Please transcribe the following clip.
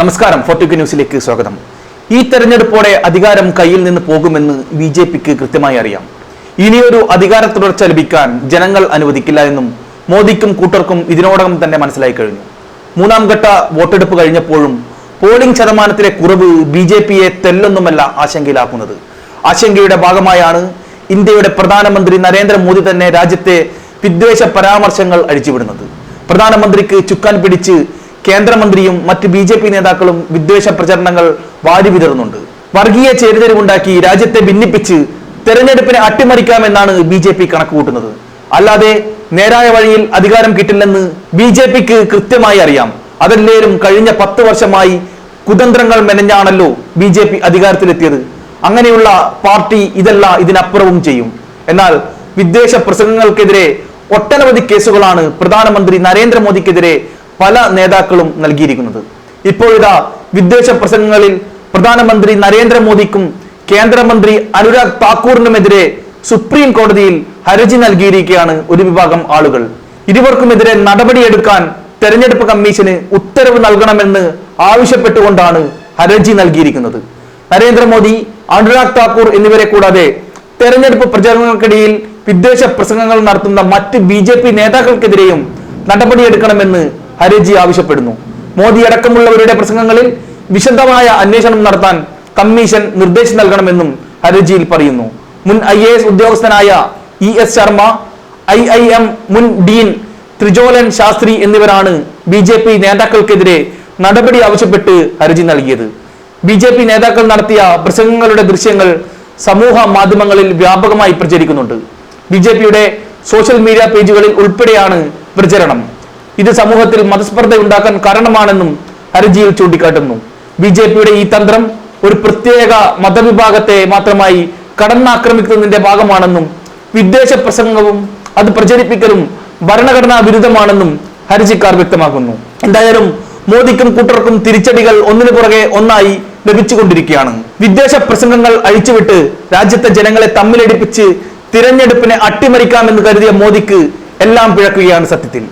നമസ്കാരം ഫോർട്ടിക്ക് ന്യൂസിലേക്ക് സ്വാഗതം. ഈ തെരഞ്ഞെടുപ്പോടെ അധികാരം കയ്യിൽ നിന്ന് പോകുമെന്ന് ബി ജെ പിക്ക് കൃത്യമായി അറിയാം. ഇനിയൊരു അധികാര തുടർച്ച ലഭിക്കാൻ ജനങ്ങൾ അനുവദിക്കില്ല എന്നും മോദിക്കും കൂട്ടർക്കും ഇതിനോടകം തന്നെ മനസ്സിലായി കഴിഞ്ഞു. മൂന്നാം ഘട്ട വോട്ടെടുപ്പ് കഴിഞ്ഞപ്പോഴും പോളിംഗ് ശതമാനത്തിലെ കുറവ് ബി ജെ പിയെ തെല്ലൊന്നുമല്ല ആശങ്കയിലാക്കുന്നത്. ആശങ്കയുടെ ഭാഗമായാണ് ഇന്ത്യയുടെ പ്രധാനമന്ത്രി നരേന്ദ്രമോദി തന്നെ രാജ്യത്തെ വിദ്വേഷ പരാമർശങ്ങൾ അഴിച്ചുവിടുന്നത്. പ്രധാനമന്ത്രിക്ക് ചുക്കാൻ പിടിച്ച് കേന്ദ്രമന്ത്രിയും മറ്റ് ബി ജെ പി നേതാക്കളും വിദ്വേഷ പ്രചരണങ്ങൾ വാരി വിതറുന്നുണ്ട്. വർഗീയ ചേരിതിരിവുണ്ടാക്കി രാജ്യത്തെ ഭിന്നിപ്പിച്ച് തെരഞ്ഞെടുപ്പിനെ അട്ടിമറിക്കാമെന്നാണ് ബി ജെ പി കണക്കുകൂട്ടുന്നത്. അല്ലാതെ നേരായ വഴിയിൽ അധികാരം കിട്ടില്ലെന്ന് ബി ജെ പിക്ക് കൃത്യമായി അറിയാം. അതല്ലേലും കഴിഞ്ഞ പത്ത് വർഷമായി കുതന്ത്രങ്ങൾ മെനഞ്ഞാണല്ലോ ബി ജെ പി അധികാരത്തിലെത്തിയത്. അങ്ങനെയുള്ള പാർട്ടി ഇതല്ല ഇതിനപ്പുറവും ചെയ്യും. എന്നാൽ വിദ്വേഷ പ്രസംഗങ്ങൾക്കെതിരെ ഒട്ടനവധി കേസുകളാണ് പ്രധാനമന്ത്രി നരേന്ദ്രമോദിക്കെതിരെ പല നേതാക്കളും നൽകിയിരിക്കുന്നത്. ഇപ്പോഴിതാ വിദ്വേഷ പ്രസംഗങ്ങളിൽ പ്രധാനമന്ത്രി നരേന്ദ്രമോദിക്കും കേന്ദ്രമന്ത്രി അനുരാഗ് താക്കൂറിനുമെതിരെ സുപ്രീം കോടതിയിൽ ഹർജി നൽകിയിരിക്കുകയാണ് ഒരു വിഭാഗം ആളുകൾ. ഇരുവർക്കുമെതിരെ നടപടിയെടുക്കാൻ തെരഞ്ഞെടുപ്പ് കമ്മീഷന് ഉത്തരവ് നൽകണമെന്ന് ആവശ്യപ്പെട്ടുകൊണ്ടാണ് ഹർജി നൽകിയിരിക്കുന്നത്. നരേന്ദ്രമോദി അനുരാഗ് താക്കൂർ എന്നിവരെ കൂടാതെ തെരഞ്ഞെടുപ്പ് പ്രചാരണങ്ങൾക്കിടയിൽ വിദ്വേഷ പ്രസംഗങ്ങൾ നടത്തുന്ന മറ്റ് ബി നേതാക്കൾക്കെതിരെയും നടപടിയെടുക്കണമെന്ന് ഹർജി ആവശ്യപ്പെടുന്നു. മോദി അടക്കമുള്ളവരുടെ പ്രസംഗങ്ങളിൽ വിശദമായ അന്വേഷണം നടത്താൻ കമ്മീഷൻ നിർദ്ദേശം നൽകണമെന്നും ഹർജിയിൽ പറയുന്നു. മുൻ ഐ എ എസ് ഉദ്യോഗസ്ഥനായ E S Sharma I I M മുൻ ഡീൻ ത്രിജോലൻ ശാസ്ത്രി എന്നിവരാണ് ബി ജെ പി നേതാക്കൾക്കെതിരെ നടപടി ആവശ്യപ്പെട്ട് ഹർജി നൽകിയത്. ബി ജെ പി നേതാക്കൾ നടത്തിയ പ്രസംഗങ്ങളുടെ ദൃശ്യങ്ങൾ സമൂഹ മാധ്യമങ്ങളിൽ വ്യാപകമായി പ്രചരിക്കുന്നുണ്ട്. ബി ജെ പിയുടെ സോഷ്യൽ മീഡിയ പേജുകളിൽ ഉൾപ്പെടെയാണ് പ്രചരണം. ഇത് സമൂഹത്തിൽ മതസ്പർദ്ധ ഉണ്ടാക്കാൻ കാരണമാണെന്നും ഹർജിയിൽ ചൂണ്ടിക്കാട്ടുന്നു. ബി ജെ പിയുടെ ഈ തന്ത്രം ഒരു പ്രത്യേക മതവിഭാഗത്തെ മാത്രമായി കടന്നാക്രമിക്കുന്നതിന്റെ ഭാഗമാണെന്നും വിദ്വേഷ പ്രസംഗവും അത് പ്രചരിപ്പിക്കലും ഭരണഘടനാ വിരുദ്ധമാണെന്നും ഹർജിക്കാർ വ്യക്തമാക്കുന്നു. എന്തായാലും മോദിക്കും കൂട്ടർക്കും തിരിച്ചടികൾ ഒന്നിനു പുറകെ ഒന്നായി ലഭിച്ചുകൊണ്ടിരിക്കുകയാണ്. വിദ്വേഷ പ്രസംഗങ്ങൾ അഴിച്ചുവിട്ട് രാജ്യത്തെ ജനങ്ങളെ തമ്മിലടിപ്പിച്ച് തിരഞ്ഞെടുപ്പിനെ അട്ടിമറിക്കാമെന്ന് കരുതിയ മോദിക്ക് എല്ലാം പിഴക്കുകയാണ് സത്യത്തിൽ.